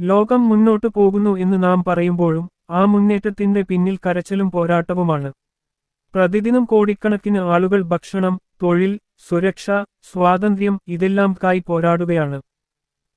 ലോകം മുന്നോട്ടു പോകുന്നു എന്ന് നാം പറയുമ്പോഴും ആ മുന്നേറ്റത്തിന്റെ പിന്നിൽ കരച്ചിലും പോരാട്ടവുമാണ്. പ്രതിദിനം കോടിക്കണക്കിന് ആളുകൾ ഭക്ഷണം തൊഴിൽ സുരക്ഷ സ്വാതന്ത്ര്യം ഇതെല്ലാം കായി പോരാടുകയാണ്.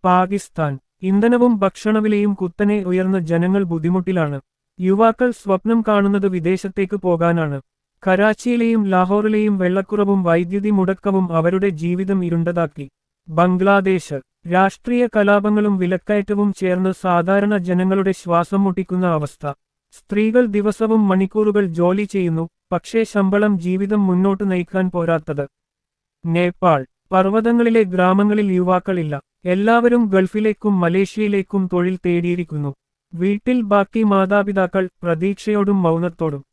പാകിസ്ഥാൻ. ഇന്ധനവും ഭക്ഷണവിലയും കുത്തനെ ഉയർന്ന ജനങ്ങൾ ബുദ്ധിമുട്ടിലാണ്. യുവാക്കൾ സ്വപ്നം കാണുന്നത് വിദേശത്തേക്ക് പോകാനാണ്. കരാച്ചിയിലെയും ലാഹോറിലെയും വെള്ളക്കുറവും വൈദ്യുതി മുടക്കവും അവരുടെ ജീവിതം ഇരുണ്ടതാക്കി. ബംഗ്ലാദേശ്. രാഷ്ട്രീയ കലാപങ്ങളും വിലക്കയറ്റവും ചേർന്ന് സാധാരണ ജനങ്ങളുടെ ശ്വാസം മുട്ടിക്കുന്ന അവസ്ഥ. സ്ത്രീകൾ ദിവസവും മണിക്കൂറുകൾ ജോലി ചെയ്യുന്നു പക്ഷേ ശമ്പളം ജീവിതം മുന്നോട്ട് നയിക്കാൻ പോരാത്തത്. നേപ്പാൾ പർവതങ്ങളിലെ ഗ്രാമങ്ങളിൽ യുവാക്കളില്ല. എല്ലാവരും ഗൾഫിലേക്കും മലേഷ്യയിലേക്കും തൊഴിൽ തേടിയിരിക്കുന്നു. വീട്ടിൽ ബാക്കി മാതാപിതാക്കൾ പ്രതീക്ഷയോടും മൗനത്തോടും.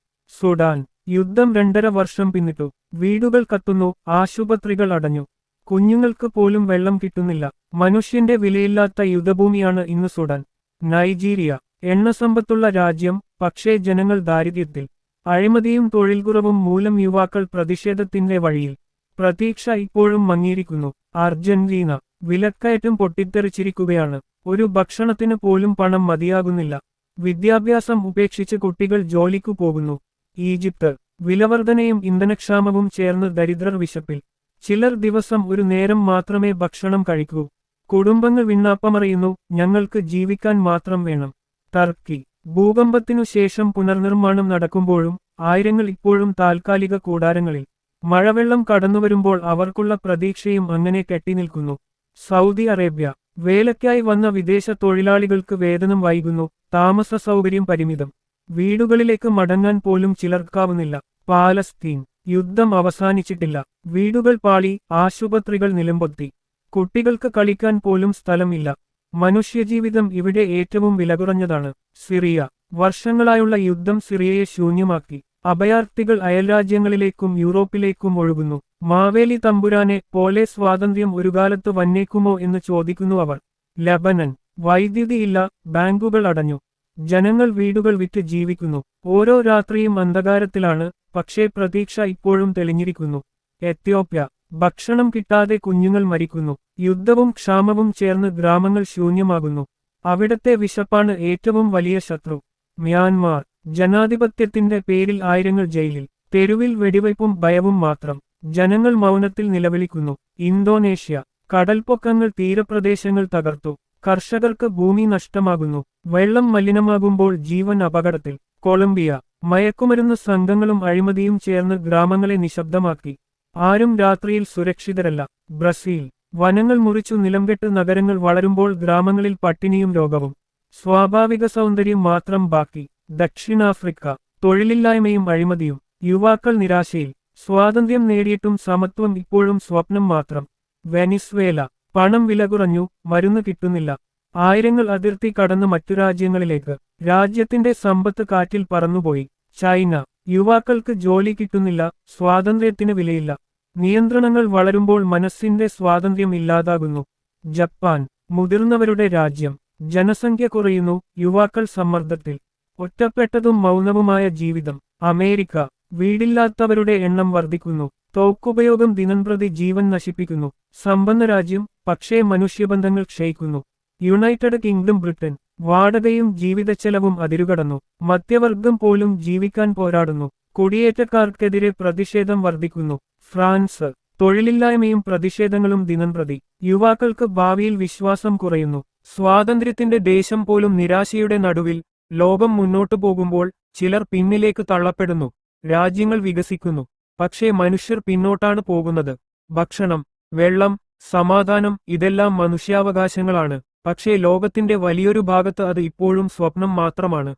സുഡാൻ യുദ്ധം രണ്ടര വർഷം പിന്നിട്ടു. വീടുകൾ കത്തുന്നു ആശുപത്രികൾ അടഞ്ഞു. കുഞ്ഞുങ്ങൾക്ക് പോലും വെള്ളം കിട്ടുന്നില്ല. മനുഷ്യന്റെ വിലയില്ലാത്ത യുദ്ധഭൂമിയാണ് ഇന്ന് സുഡാൻ. നൈജീരിയ. എണ്ണസമ്പത്തുള്ള രാജ്യം പക്ഷേ ജനങ്ങൾ ദാരിദ്ര്യത്തിൽ. അഴിമതിയും തൊഴിൽ കുറവും മൂലം യുവാക്കൾ പ്രതിഷേധത്തിന്റെ വഴിയിൽ. പ്രതീക്ഷ ഇപ്പോഴും മങ്ങിയിരിക്കുന്നു. അർജന്റീന. വിലക്കയറ്റം പൊട്ടിത്തെറിച്ചിരിക്കുകയാണ്. ഒരു ഭക്ഷണത്തിന് പോലും പണം മതിയാകുന്നില്ല. വിദ്യാഭ്യാസം ഉപേക്ഷിച്ച് കുട്ടികൾ ജോലിക്കു പോകുന്നു. ഈജിപ്ത്. വിലവർദ്ധനയും ഇന്ധനക്ഷാമവും ചേർന്ന് ദരിദ്രർ വിശപ്പിൽ. ചിലർ ദിവസം ഒരു നേരം മാത്രമേ ഭക്ഷണം കഴിക്കൂ. കുടുംബങ്ങൾ വിണ്ണാപ്പമറിയുന്നു ഞങ്ങൾക്ക് ജീവിക്കാൻ മാത്രം വേണം. ടർക്കി. ഭൂകമ്പത്തിനു ശേഷം പുനർനിർമ്മാണം നടക്കുമ്പോഴും ആയിരങ്ങൾ ഇപ്പോഴും താൽക്കാലിക കൂടാരങ്ങളിൽ. മഴവെള്ളം കടന്നുവരുമ്പോൾ അവർക്കുള്ള പ്രതീക്ഷയും അങ്ങനെ കെട്ടിനിൽക്കുന്നു. Saudi Arabia. വേലയ്ക്കായി വന്ന വിദേശ തൊഴിലാളികൾക്ക് വേതനം വൈകുന്നു താമസ സൗകര്യം പരിമിതം. വീടുകളിലേക്ക് മടങ്ങാൻ പോലും ചിലർക്കാവുന്നില്ല പാലസ്തീൻ. യുദ്ധം അവസാനിച്ചിട്ടില്ല. വീടുകൾ പാളി ആശുപത്രികൾ നിലംപൊത്തി. കുട്ടികൾക്ക് കളിക്കാൻ പോലും സ്ഥലമില്ല. മനുഷ്യജീവിതം ഇവിടെ ഏറ്റവും വിലകുറഞ്ഞതാണ്. സിറിയ. വർഷങ്ങളായുള്ള യുദ്ധം സിറിയയെ ശൂന്യമാക്കി. അഭയാർത്ഥികൾ അയൽരാജ്യങ്ങളിലേക്കും യൂറോപ്പിലേക്കും ഒഴുകുന്നു. മാവേലി തമ്പുരാനെ പോലെ സ്വാതന്ത്ര്യം ഒരു കാലത്ത് വന്നേക്കുമോ എന്ന് ചോദിക്കുന്നു അവർ. ലബനൻ. വൈദ്യുതിയില്ല ബാങ്കുകൾ അടഞ്ഞു. ജനങ്ങൾ വീടുകൾ വിറ്റ് ജീവിക്കുന്നു. ഓരോ രാത്രിയും അന്ധകാരത്തിലാണ് പക്ഷേ പ്രതീക്ഷ ഇപ്പോഴും തെളിഞ്ഞിരിക്കുന്നു. എത്യോപ്യ ഭക്ഷണം കിട്ടാതെ കുഞ്ഞുങ്ങൾ മരിക്കുന്നു. യുദ്ധവും ക്ഷാമവും ചേർന്ന് ഗ്രാമങ്ങൾ ശൂന്യമാകുന്നു. അവിടത്തെ വിശപ്പാണ് ഏറ്റവും വലിയ ശത്രു. മ്യാൻമാർ ജനാധിപത്യത്തിന്റെ പേരിൽ ആയിരങ്ങൾ ജയിലിൽ. തെരുവിൽ വെടിവയ്പും ഭയവും മാത്രം. ജനങ്ങൾ മൗനത്തിൽ നിലവിളിക്കുന്നു. ഇന്തോനേഷ്യ കടൽപ്പൊക്കങ്ങൾ തീരപ്രദേശങ്ങൾ തകർത്തു. കർഷകർക്ക് ഭൂമി നഷ്ടമാകുന്നു. വെള്ളം മലിനമാകുമ്പോൾ ജീവൻ അപകടത്തിൽ. കൊളംബിയ മയക്കുമരുന്ന് സംഘങ്ങളും അഴിമതിയും ചേർന്ന് ഗ്രാമങ്ങളെ നിശബ്ദമാക്കി. ആരും രാത്രിയിൽ സുരക്ഷിതരല്ല. ബ്രസീൽ. വനങ്ങൾ മുറിച്ചു നിലംകെട്ട് നഗരങ്ങൾ വളരുമ്പോൾ ഗ്രാമങ്ങളിൽ പട്ടിണിയും രോഗവും. സ്വാഭാവിക സൗന്ദര്യം മാത്രം ബാക്കി. ദക്ഷിണാഫ്രിക്ക. തൊഴിലില്ലായ്മയും അഴിമതിയും. യുവാക്കൾ നിരാശയിൽ. സ്വാതന്ത്ര്യം നേടിയിട്ടും സമത്വം ഇപ്പോഴും സ്വപ്നം മാത്രം. വെനിസ്വേല. പണം വില കുറഞ്ഞു. മരുന്ന് കിട്ടുന്നില്ല. ആയിരങ്ങൾ അതിർത്തി കടന്ന് മറ്റു രാജ്യങ്ങളിലേക്ക്. രാജ്യത്തിന്റെ സമ്പത്ത് കാറ്റിൽ പറന്നുപോയി. ചൈന. യുവാക്കൾക്ക് ജോലി കിട്ടുന്നില്ല സ്വാതന്ത്ര്യത്തിന് വിലയില്ല. നിയന്ത്രണങ്ങൾ വളരുമ്പോൾ മനസ്സിന്റെ സ്വാതന്ത്ര്യം ഇല്ലാതാകുന്നു. ജപ്പാൻ മുതിർന്നവരുടെ രാജ്യം. ജനസംഖ്യ കുറയുന്നു യുവാക്കൾ സമ്മർദ്ദത്തിൽ. ഒറ്റപ്പെട്ടതും മൗനവുമായ ജീവിതം. അമേരിക്ക വീടില്ലാത്തവരുടെ എണ്ണം വർദ്ധിക്കുന്നു. തോക്കുപയോഗം ദിനംപ്രതി ജീവൻ നശിപ്പിക്കുന്നു. സമ്പന്ന രാജ്യം പക്ഷേ മനുഷ്യബന്ധങ്ങൾ ക്ഷയിക്കുന്നു. United Kingdom Britain. വാടകയും ജീവിതച്ചെലവും അതിരുകടന്നു. മധ്യവർഗം പോലും ജീവിക്കാൻ പോരാടുന്നു. കുടിയേറ്റക്കാർക്കെതിരെ പ്രതിഷേധം വർദ്ധിക്കുന്നു. ഫ്രാൻസ്. തൊഴിലില്ലായ്മയും പ്രതിഷേധങ്ങളും ദിനംപ്രതി. യുവാക്കൾക്ക് ഭാവിയിൽ വിശ്വാസം കുറയുന്നു. സ്വാതന്ത്ര്യത്തിന്റെ ദേശം പോലും നിരാശയുടെ നടുവിൽ ലോകം മുന്നോട്ടു പോകുമ്പോൾ ചിലർ പിന്നിലേക്ക് തള്ളപ്പെടുന്നു. രാജ്യങ്ങൾ വികസിക്കുന്നു. പക്ഷേ മനുഷ്യർ പിന്നോട്ടാണ് പോകുന്നത്. ഭക്ഷണം വെള്ളം സമാധാനം ഇതെല്ലാം മനുഷ്യാവകാശങ്ങളാണ്. പക്ഷേ ലോകത്തിന്റെ വലിയൊരു ഭാഗത്ത് അത് ഇപ്പോഴും സ്വപ്നം മാത്രമാണ്.